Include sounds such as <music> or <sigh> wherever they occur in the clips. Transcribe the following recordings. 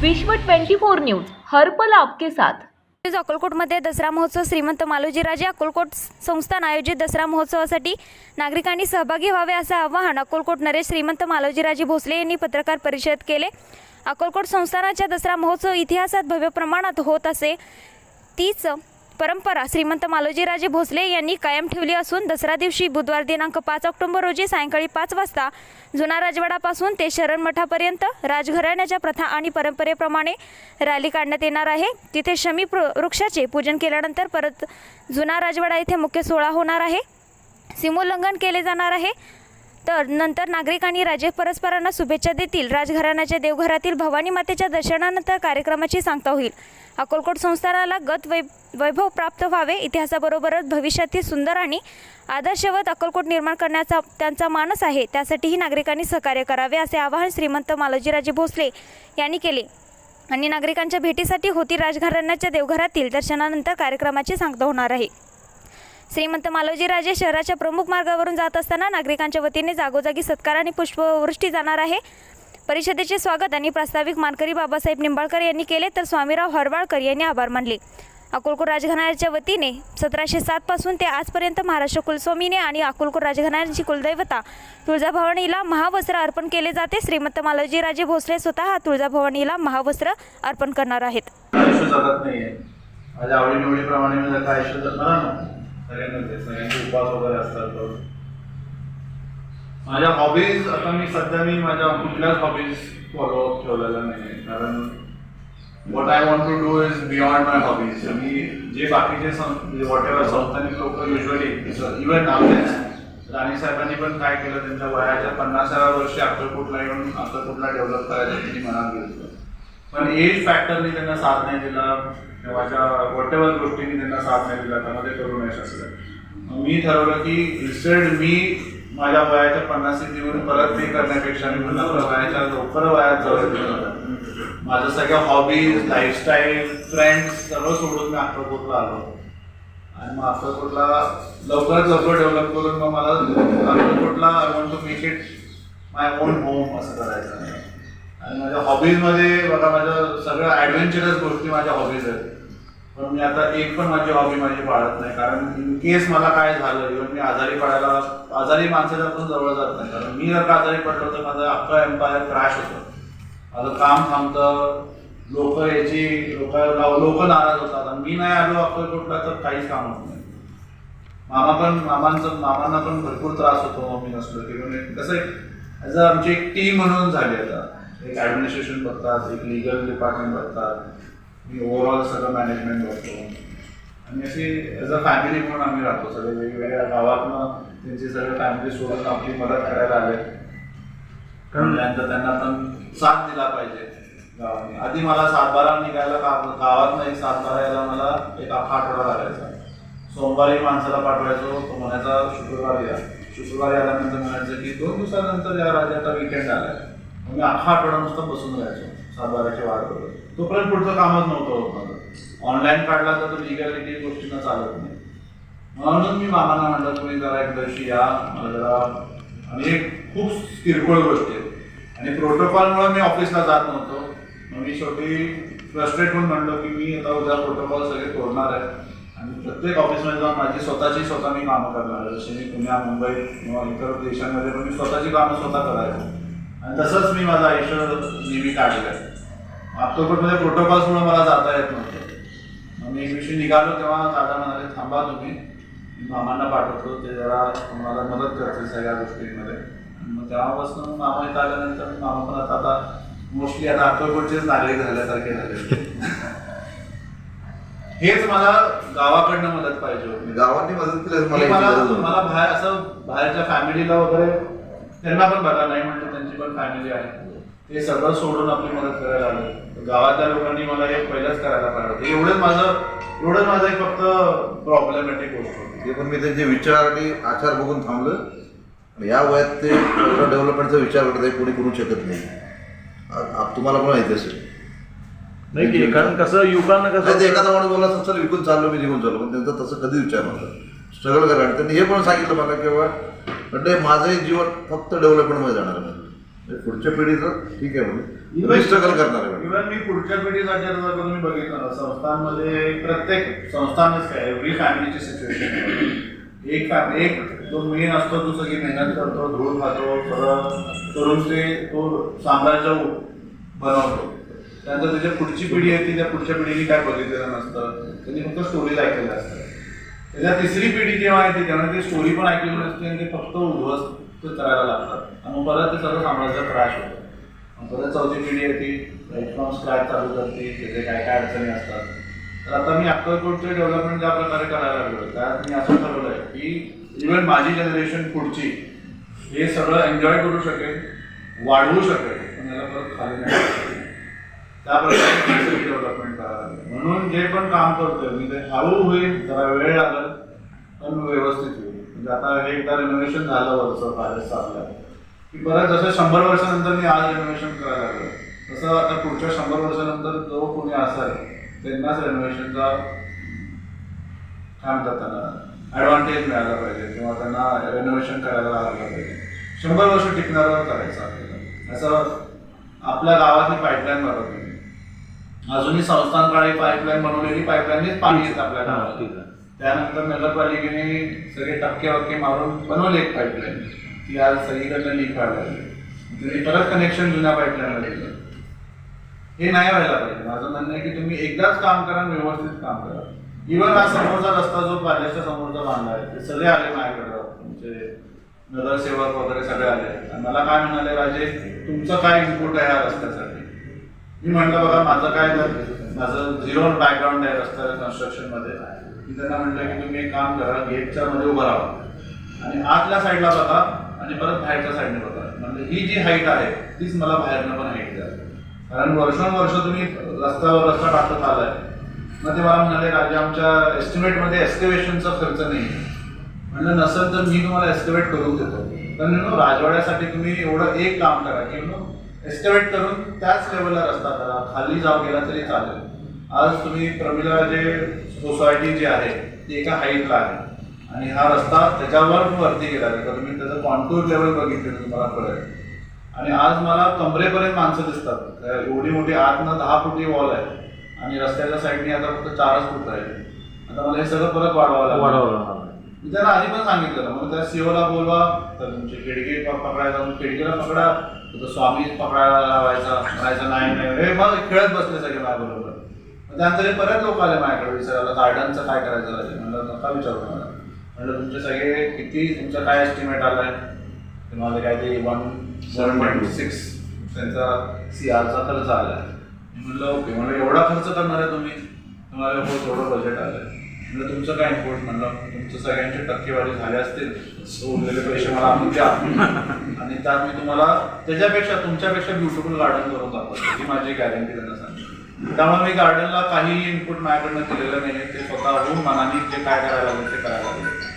विश्व 24 न्यूज हर्पल आपके साथ. अकोलकोटमध्ये दसरा महोत्सव श्रीमंत मालोजीराजे अकोलकोट संस्थान आयोजित दसरा महोत्सवासाठी नागरिकांनी सहभागी व्हावे असं आवाहन अकोलकोट नरेश श्रीमंत मालोजीराजे भोसले यांनी पत्रकार परिषद केले. अकोलकोट संस्थानाच्या दसरा महोत्सव इतिहासात भव्य प्रमाणात होत असे तीच परंपरा श्रीमंत मालोजीराजे भोसले यांनी कायम ठेवली असून दसरा दिवशी बुधवार दिनांक पाच ऑक्टोबर रोजी सायंकाळी पाच वाजता जुना राजवाडापासून ते शरण मठापर्यंत राजघराण्याच्या प्रथा आणि परंपरेप्रमाणे रॅली काढण्यात येणार आहे. तिथे शमी वृक्षाचे पूजन केल्यानंतर परत जुना राजवाडा येथे मुख्य सोहळा होणार आहे. सीमोल्लंघन केले जाणार आहे. तर नंतर नागरिक आणि राजे परस्परांना शुभेच्छा देतील. राजघराण्याच्या देवघरातील भवानी मातेच्या दर्शनानंतर कार्यक्रमाची सांगता होईल. अक्कलकोट संस्थानाला गत वै वैभव प्राप्त व्हावे इतिहासाबरोबरच भविष्यातील सुंदर आणि आदर्शवत अक्कलकोट निर्माण करण्याचा त्यांचा मानस आहे. त्यासाठीही नागरिकांनी सहकार्य करावे असे आवाहन श्रीमंत मालोजीराजे भोसले यांनी केले. आणि नागरिकांच्या भेटीसाठी होती राजघराण्याच्या देवघरातील दर्शनानंतर कार्यक्रमाची सांगता होणार आहे. श्रीमंत मालोजीराजे शहराच्या प्रमुख मार्गावरून जात असताना नागरिकांच्या वतीने जागोजागी सत्कार आणि पुष्पवृष्टी जाणार आहे. परिषदेचे स्वागत आणि प्रास्ताविक मानकरी बाबासाहेब निंबाळकर यांनी केले तर स्वामीराव हरवाळकर यांनी आभार मानले. अकोलकोट राजघराण्याच्या वतीने सतराशे सातपासून ते आजपर्यंत महाराष्ट्र कुलस्वामीने आणि अकोलकोट राजघराण्याची कुलदैवता तुळजाभवानीला महावस्त्र अर्पण केले जाते. श्रीमंत मालोजीराजे भोसले स्वतः तुळजाभवानीला महावस्त्र अर्पण करणार आहेत. ते. माझ्या हॉबीज आता मी सध्या मी माझ्या कुठल्याच हॉबीज फॉलो ठेवलेल्या नाही कारण what I want to do is beyond my hobbies मी जे बाकीचे वॉट एव्हर संस्थानिक लोक युजली इव्हन आपलेच राणी साहेबांनी पण काय केलं, त्यांच्या वयाच्या पन्नासाव्या वर्षी अक्कलकोटला येऊन अक्कलकोटला डेव्हलप करायचं, त्यांनी मनात घेतलं. पण एज फॅक्टरनी त्यांना साथ नाही दिला तेव्हाच्या वॉट एव्हर गोष्टींनी त्यांना साथ नाही दिला त्यांना ते करू नाही शकलं मी ठरवलं की इन्स्टेड मी माझ्या वयाच्या पन्नास येऊन परत ते करण्यापेक्षा मी पुन्हा वयाच्या लवकर वयात जवळ माझं सगळ्या हॉबीज लाईफस्टाईल फ्रेंड्स सगळं सोडून मी अक्कलकोटला आलो. आणि मग अक्कलकोटला लवकरात लवकर डेव्हलप करून मग मला अक्कलकोटला I want to make it my own home असं करायचं. हॉबीजमध्ये बघा माझ्या सगळ्या ॲडव्हेंचरस गोष्टी माझ्या हॉबीज आहेत. पण मी आता एक पण माझी हॉबी माझी पाळत नाही. कारण इन केस मला काय झालं इव्हन मी आजारी पडायला आजारी माणसाला पण जवळ जात नाही. कारण मी जर का आजारी पडलो तर माझं अख्खा एम्पायर क्रॅश होतं. माझं काम थांबतं. लोक याची लोक लोक नाराज होतात. आणि मी नाही आलो अक्कलकोटला तर काहीच काम होत नाही. मामा पण मामांचं मामांना पण भरपूर त्रास होतो मी नसलो की म्हणजे कसं आहे ॲज अ आमची एक टीम म्हणून झाली आता. एक ॲडमिनिस्ट्रेशन बघतात एक लिगल डिपार्टमेंट बघतात. मी ओव्हरऑल सगळं मॅनेजमेंट बघतो. आणि अशी ॲज अ फॅमिली म्हणून आम्ही राहतो. सगळे वेगवेगळ्या गावातनं त्यांची सगळे फॅमिली सोडून आपली मदत करायला आले. कारण त्यांना पण साथ दिला पाहिजे गावाने आधी मला सातबारा निघायला गा- गावात एक सातबारा यायला मला एक आठवडा लागायचा. सोमवारी माणसाला पाठवायचो तो म्हणायचा शुक्रवारी या. शुक्रवारी आल्यानंतर म्हणायचं की दोन दिवसानंतर या राज्याचा विकेंड आलाय. मग म्हणजे मी अख्खा आठवडा नुसतं बसून राहायचो. सातबाराची वाट करत तोपर्यंत पुढचं कामच नव्हतं होत माझं. ऑनलाईन काढला तर तो लिगॅलिटी गोष्टींना चालत नाही. म्हणून मी मामांना म्हटलं तुम्ही जरा एक या. मला जरा आणि एक खूप किरकोळ गोष्टी आहेत आणि प्रोटोकॉलमुळे मी ऑफिसला जात नव्हतो. मग मी शेवटी फ्रस्ट्रेट होऊन म्हणलो की मी आता उद्या प्रोटोकॉल सगळे तोडणार आहे. आणि प्रत्येक ऑफिसमध्ये जाऊन माझी स्वतःची स्वतः मी कामं करणार जसे मी पुण्या मुंबई किंवा इतर देशांमध्ये पण मी स्वतःची कामं स्वतः करायचो. तसंच मी माझं आयुष्य नेहमी काढलं आहे. ऑक्टोबरमध्ये प्रोटोकॉल्समुळे मला जाता येत नव्हतं. मग मी एक दिवशी निघालो तेव्हा दादा म्हणाले थांबा तुम्ही मामांना पाठवतो ते जरा तुम्हाला मदत करतील सगळ्या गोष्टींमध्ये. आणि मग तेव्हापासून मामा इथं आल्यानंतर मामा पण आता आता मोस्टली आता अक्कलकोटचेच नागरिक झाल्यासारखे झाले. <laughs> हेच मला गावाकडनं मदत पाहिजे होती. गावांनी मदत केली मला मला. मला बाहेर असं बाहेरच्या फॅमिलीला वगैरे त्यांना पण बघा नाही म्हणलं त्यांची पण फॅमिली आहे. ते सगळं सोडून आपली मदत करायला आलं. गावातल्या लोकांनी मला हे पहिलंच करायला पाहिजे एवढंच माझं एवढंच माझं एक फक्त प्रॉब्लेमॅटिक गोष्ट होती. ते पण मी त्यांचे विचार आणि आचार बघून थांबलं. या वयात ते डेव्हलपमेंटचा विचार करत आहे कोणी करू शकत नाही. तुम्हाला पण माहिती असेल. नाही की कारण कसं युवकांना कसं एखादा माणूस असेल चल विकून चाललो मी निघून चाललो. पण त्यांचा तसं कधी विचार नव्हता. स्ट्रगल करा आणि त्यांनी हे पण सांगितलं मला किंवा म्हणजे माझंही जीवन फक्त डेव्हलपमेंटमध्ये जाणार आहे. म्हणजे पुढच्या पिढीचं ठीक आहे म्हणजे स्ट्रगल करणार आहे. इव्हन मी पुढच्या पिढीसाठी आता जर तुम्ही बघितलं ना संस्थांमध्ये प्रत्येक संस्थानच काय एव्हरी फॅमिलीची सिच्युएशन एक फॅमिली एक जो मेन असतो तो सगळी मेहनत करतो धूळ खातो सगळं करून ते तो साम्राज्य बनवतो. त्यानंतर त्याच्या पुढची पिढी आहे ती त्या पुढच्या पिढीने काय बघितलेलं नसतं. त्यांनी फक्त स्टोरीज ऐकलेल्या असतात. त्याच्या तिसरी पिढी जेव्हा येते त्यांना ती स्टोरी पण ऐकलेली नसते आणि ते फक्त उद्ध्वस्त करायला लागतात. आणि मग परत ते सगळं सांभाळायचा क्रॅश होतो. परत चौथी पिढी येते राईट फ्रॉम स्क्रॅच चालू करते त्याचे काय काय अडचणी असतात. तर आता मी अक्कलकोटचे डेव्हलपमेंट ज्या प्रकारे करायला लागलो त्यात मी असं ठरवलं आहे की इव्हन माझी जनरेशन पुढची हे सगळं एन्जॉय करू शकेल वाढवू शकेल पण याला परत खाली नाही त्या प्रकारे डेव्हलपमेंट करायला म्हणून जे पण काम करतोय मी ते हळू होईल जरा वेळ लागेल पण व्यवस्थित होईल. म्हणजे आता हे एकदा रिनोव्हेशन झालं वरचं पॅलेसचं आपल्या की परत जसं शंभर वर्षानंतर मी आज रिनोव्हेशन करायला लागलो तसं आता पुढच्या शंभर वर्षानंतर जो कोणी असेल त्यांनाच रिनोव्हेशनचा काय म्हणतात त्यांना ॲडव्हान्टेज मिळाला पाहिजे किंवा त्यांना रेनोव्हेशन करायला लागलं पाहिजे. शंभर वर्ष टिकणारं करायचं आपल्याला. असं आपल्या गावातली पाईपलाईन बनवत अजूनही संस्थान काळी पाईपलाईन बनवलेली पाईपलाईनच पाणी येतं आपल्या गावाला ठीक आहे. त्यानंतर नगरपालिकेने सगळे टक्के वक्के मारून बनवली एक पाईपलाईन ती आज सगळीकडनं लीक व्हायला लागली त्यांनी परत कनेक्शन जुन्या पाईपलाईनला दिलं. हे नाही व्हायला पाहिजे. माझं म्हणणं आहे की तुम्ही एकदाच काम करा आणि व्यवस्थित काम करा. इव्हन हा समोरचा रस्ता जो पॅलेसच्या समोरचा बांधला आहे ते सगळे आले माझ्याकडे. तुमचे नगरसेवक वगैरे सगळे आले. आणि मला काय म्हणाले राजे तुमचं काय इनपुट आहे ह्या रस्त्यासाठी? मी म्हटलं बघा माझं काय माझं झिरो बॅकग्राऊंड आहे रस्त्या कन्स्ट्रक्शनमध्ये. मी त्यांना म्हटलं की तुम्ही एक काम करा गेटच्या मध्ये उभं राहा. आणि आतल्या साईडला बघा आणि परत बाहेरच्या साईडने बघा. म्हणजे ही जी हाईट आहे तीच मला बाहेरनं पण हाईट द्या. कारण वर्षानुवर्ष तुम्ही रस्त्यावर रस्ता टाकत आलाय. मग ते मला म्हणाले राजे आमच्या एस्टिमेटमध्ये एस्टिमेशनचा खर्च नाही म्हणलं नसेल तर मी तुम्हाला एस्टिमेट करून देतो. तर राजवाड्यासाठी तुम्ही एवढं एक काम करा की एस्टिमेट करून त्याच लेवलला रस्ता करा. खाली जाऊ गेला तरी चालेल. आज तुम्ही प्रमिला जे सोसायटी जी आहे ती एका हाईटला आहे. आणि हा रस्ता त्याच्यावर वरती गेला. तर तुम्ही त्याचं कॉन्टूर लेवल बघितलं तुम्हाला कळेल आणि आज मला कमरेपर्यंत माणसं दिसतात. एवढी मोठी आतनं दहा फुटी वॉल आहे. आणि रस्त्याच्या साईडने आता फक्त चारच फूट राहिले आता मला हे सगळं परत वाढवावं लागेल. वाढवावं लागणार. मी त्यांना आधी पण सांगितलं ना मग त्या सीओला बोलवा. तर तुमची खिडकी पकडायला खिडकीला पकडा. तर तो स्वामी पकडायला लावायचा म्हणायचं नाही नाही. हे मग खेळत बसले सगळे माझ्याबरोबर. मग त्यानंतर परत लोक आले माझ्याकडे विचारायला गार्डनचं काय करायचं राहिले म्हणलं नका विचारू मला. म्हणलं तुमचे सगळे किती तुमचं काय एस्टिमेट आलाय? ते माझं काय ते वन सेवन पॉईंट सिक्स त्यांचा सी आरचा खर्च आलाय. मी म्हणलं ओके. म्हणलं एवढा खर्च करणार आहे तुम्ही? तुम्हाला हो बजेट आलंय. म्हणजे तुमचं काय इम्पोर्ट म्हणलं तुमचं सगळ्यांची टक्केवारी झाले असतील. उरलेले पैसे मला आणून द्या. आणि त्यात मी तुम्हाला त्याच्यापेक्षा तुमच्यापेक्षा ब्युटिफुल गार्डन करून दाखवतो. ही माझी गॅरंटी त्यांना सांगितली. त्यामुळे मी गार्डनला काही इनपुट माझ्याकडनं दिलेलं नाही ते स्वतःहून मनाने जे काय करायला लागेल ते करायला लागेल.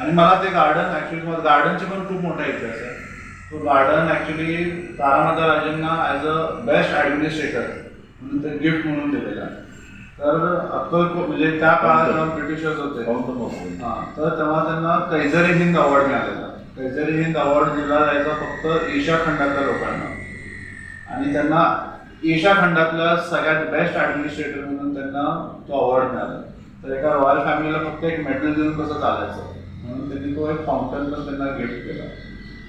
आणि मला ते गार्डन ॲक्च्युली मला गार्डनचे पण खूप मोठा इतिहास आहे. तो गार्डन ॲक्च्युली तारामाता राजेंना ॲज अ बेस्ट ॲडमिनिस्ट्रेटर म्हणून ते गिफ्ट म्हणून दिलेलं आहे. तर अक्कलकोट म्हणजे त्या काळात जेव्हा ब्रिटिशर्स होते हा तर तेव्हा त्यांना कैजरी हिंद अवॉर्ड मिळालेला. कैजरी हिंद अवॉर्ड दिला जायचा फक्त एशिया खंडातल्या लोकांना. आणि त्यांना एशिया खंडातल्या सगळ्यात बेस्ट ॲडमिनिस्ट्रेटर म्हणून त्यांना तो अवॉर्ड मिळाला. तर एका रॉयल फॅमिलीला फक्त एक मेडल देऊन कसं चालायचं? म्हणून त्यांनी तो एक फाउंटन पण त्यांना गिफ्ट केला.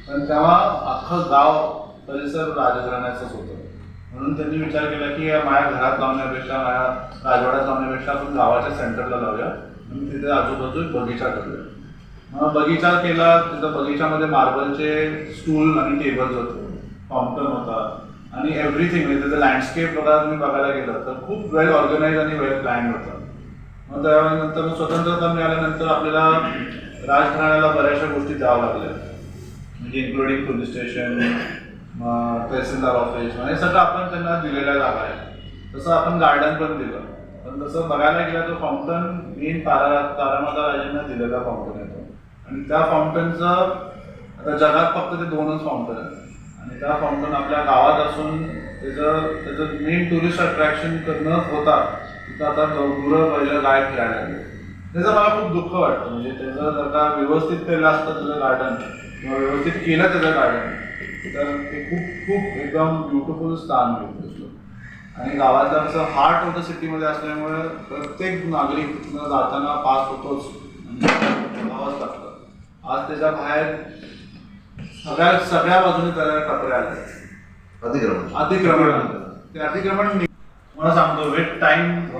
पण तेव्हा अख्खं गाव परिसर राजघराण्याचंच होतं. म्हणून त्यांनी विचार केला की या माझ्या घरात लावण्यापेक्षा माझ्या राजवाड्यात लावण्यापेक्षा आपण गावाच्या सेंटरला लावूया. मी तिथे आजूबाजू बगीचा करूया. मग बगीचा केला तिथं बगीच्यामध्ये मार्बलचे स्टूल आणि टेबल्स होते. फाउंटन होता. आणि एव्हरीथिंग म्हणजे त्याचं लँडस्केप बघा तुम्ही बघायला गेलं तर खूप वेल ऑर्गनाईज आणि वेल प्लॅन होतं. मग त्यानंतर मग स्वतंत्रता मिळाल्यानंतर आपल्याला राजघराण्याला बऱ्याचशा गोष्टी द्यावं लागल्या. म्हणजे इन्क्लुडिंग पोलीस स्टेशन तहसीलदार ऑफिस म्हणजे सगळं आपण त्यांना दिलेल्या जागा आहे. तसं आपण गार्डन पण दिलं. पण तसं बघायला गेलं तर फाउंटन मेन तारा तारामाता राजेंना दिलेला फाउंटन येतो आणि त्या फाउंटनचं आता जगात फक्त ते दोनच फाउंटन आहेत. आणि त्या फाउंटन आपल्या गावात असून त्याचं त्याचं मेन टुरिस्ट अट्रॅक्शन न होता. तिथं आता गुरं पहिलं गाय खेळायला लागले त्याचं मला खूप दुःख वाटतं. म्हणजे त्याचं जर का व्यवस्थित केलं असतं त्याचं गार्डन किंवा व्यवस्थित केलं त्याचं गार्डन तर ते खूप खूप एकदम ब्युटिफुल स्थान होतं आणि गावाचा असं हार्ट ऑफ द सिटीमध्ये असल्यामुळे प्रत्येक नागरिक तिथनं जाताना पास होतोच. जावंच लागतं. आज त्याच्या बाहेर सगळ्या सगळ्या बाजूने त्याला टपऱ्या आल्या अधिक्रमण अतिक्रमण. आलं. ते अतिक्रमण मला सांगतो विथ टाइममध्ये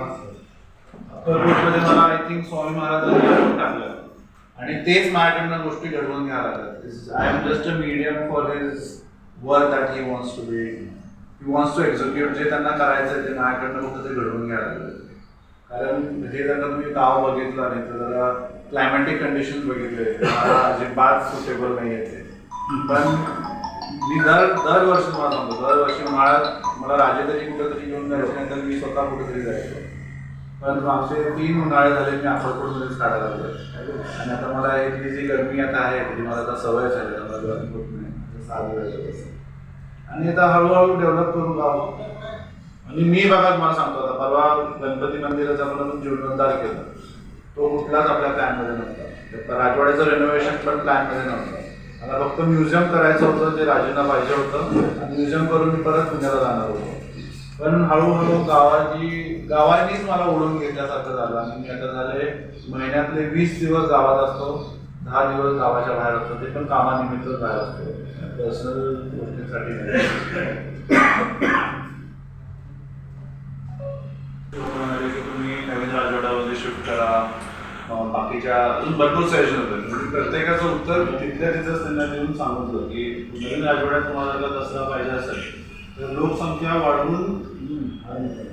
मला आय थिंक स्वामी महाराजांनी टाकलं. आणि तेच माझ्याकडनं गोष्टी घडवून घ्यावं लागतात. I am just a medium for his work that he wants to be he wants to execute जे त्यांना करायचं आहे ते माझ्याकडनं फक्त ते घडवून घ्यावं लागतं कारण हे जर तुम्ही गाव बघितलं नाही तर जरा क्लायमॅटिक कंडिशन बघितले अजिबात सुटेबल नाही येते पण मी दर दरवर्षी मला सांगतो दरवर्षी उन्हाळ्यात मला राजे तरी कुठेतरी घेऊन जायचं नाही तर मी स्वतः कुठेतरी जायचो. परंतु मागचे तीन उन्हाळे झाले मी अक्कलकोटमध्येच काढायला लागलो आणि आता मला इथली जी गरमी आता आहे ती मला आता सवय झाली आहे, मला गरमी होत नाही साधी वेळेला आणि आता हळूहळू डेव्हलप करून गाव आणि मी बघा तुम्हाला सांगतो आता परवा गणपती मंदिराचा म्हणून जीर्णोद्धार केला. तो कुठलाच आपल्या प्लॅनमध्ये नव्हता. राजवाड्याचं रेनोव्हेशन पण प्लॅनमध्ये नव्हतं. मला फक्त म्युझियम करायचं होतं ते राजेंना पाहिजे होतं. आणि म्युझियम करून मी परत पुण्याला जाणार होतो. पण हळूहळू गावाची गावांनीच मला ओढून घेतल्यासारखं झालं आणि मी आता झाले महिन्यातले वीस दिवस गावात असतो दहा दिवस गावाच्या बाहेर असतो ते पण कामानिमित्त बाहेर असतो. पर्सनल गोष्टींसाठी म्हणाले की तुम्ही नवीन राजवाड्यामध्ये शिफ्ट करा बाकीच्या अजून भरपूर सजेशन होतं. म्हणजे प्रत्येकाचं उत्तर तिथल्या तिथंच त्यांना देऊन सांगितलं की नवीन राजवाड्यात तुम्हाला जर दसरा पाहिजे असेल तर लोकसंख्या वाढवून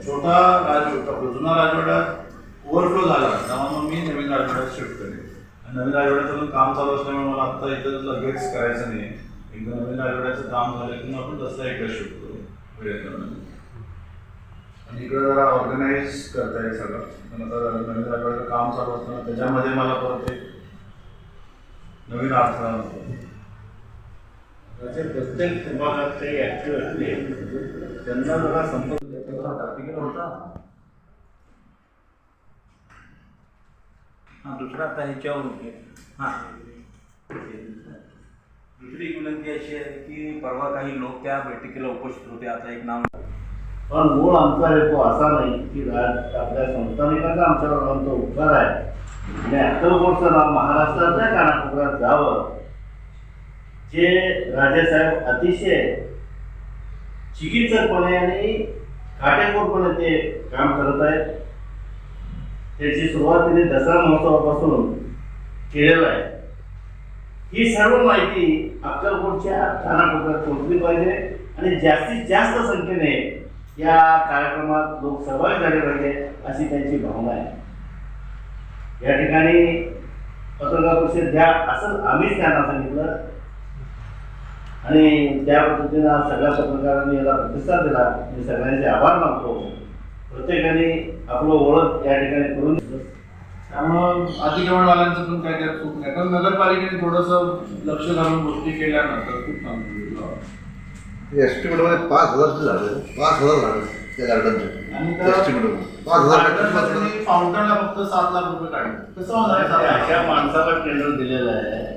छोटा राजवाडा आपला जुना राजवाडा ओव्हरफ्लो झाला. तेव्हा मग मी नवीन राजवाड्यात शिफ्ट करेन आणि नवीन राजवाड्याचं पण काम चालू असल्यामुळे मला आत्ता इथं लगेच करायचं नाही. एकदा नवीन राजवाड्याचं काम झालं की मग आपण दसरा एकदा शिफ्ट करू. वेळेप्रमाणे आणि इकडे जरा ऑर्गनाईज करता येईल सगळं. पण आता नवीन राजवाड्याचं काम चालू असताना त्याच्यामध्ये मला परत एक नवीन अडथळा नको असे प्रत्येक विभागात काही ऍक्टिव्ह असले त्यांना जरा संपर्क होता तिकीट होता. हा दुसरा आता ह्याच्यावर घे. हा. दुसरी एक विनंती अशी आहे की परवा काही लोक त्या बैठकीला उपस्थित होते आता एक नाव पण मूळ आमचा हेतू असा नाही की राज आपल्या संस्थानिकांचा आमच्यावर आमचा उपकार आहे. आणि अक्कलकोटचं नाव महाराष्ट्राच्या कानाकोपऱ्यात जावं. जे राजेसाहेब अतिशय चिकित्सकपणे आणि काटेकोरपणे ते काम करत आहेत. त्याची सुरुवात त्यांनी दसरा महोत्सवापासून केलेलं आहे. ही सर्व माहिती अक्कलकोटच्या कानाकोपऱ्यात पोहोचली पाहिजे आणि जास्तीत जास्त संख्येने या कार्यक्रमात लोक सहभागी झाले पाहिजे अशी त्यांची भावना आहे. या ठिकाणी पत्रकार परिषद द्या असं आम्हीच त्यांना सांगितलं. आणि त्या पद्धतीनं आज सगळ्या पत्रकारांनी याला प्रतिसाद दिला. मी सगळ्यांचे आभार मानतो. प्रत्येकाने आपलं ओळख या ठिकाणी करून. त्यामुळं अतिक्रमणवाल्यांचं पण काही त्यात चूक नाही. पण नगरपालिकेने थोडंसं लक्ष घालून गोष्टी केल्या ना तर खूप चांगलं. एस्टिमेटमध्ये पाच हजारची झाडं पाच हजार झाडं त्या गार्डनचे. आणि पाच हजार फाउंटनला फक्त सात लाख रुपये काढले. कसं? अशा माणसाला टेंडर दिलेलं आहे.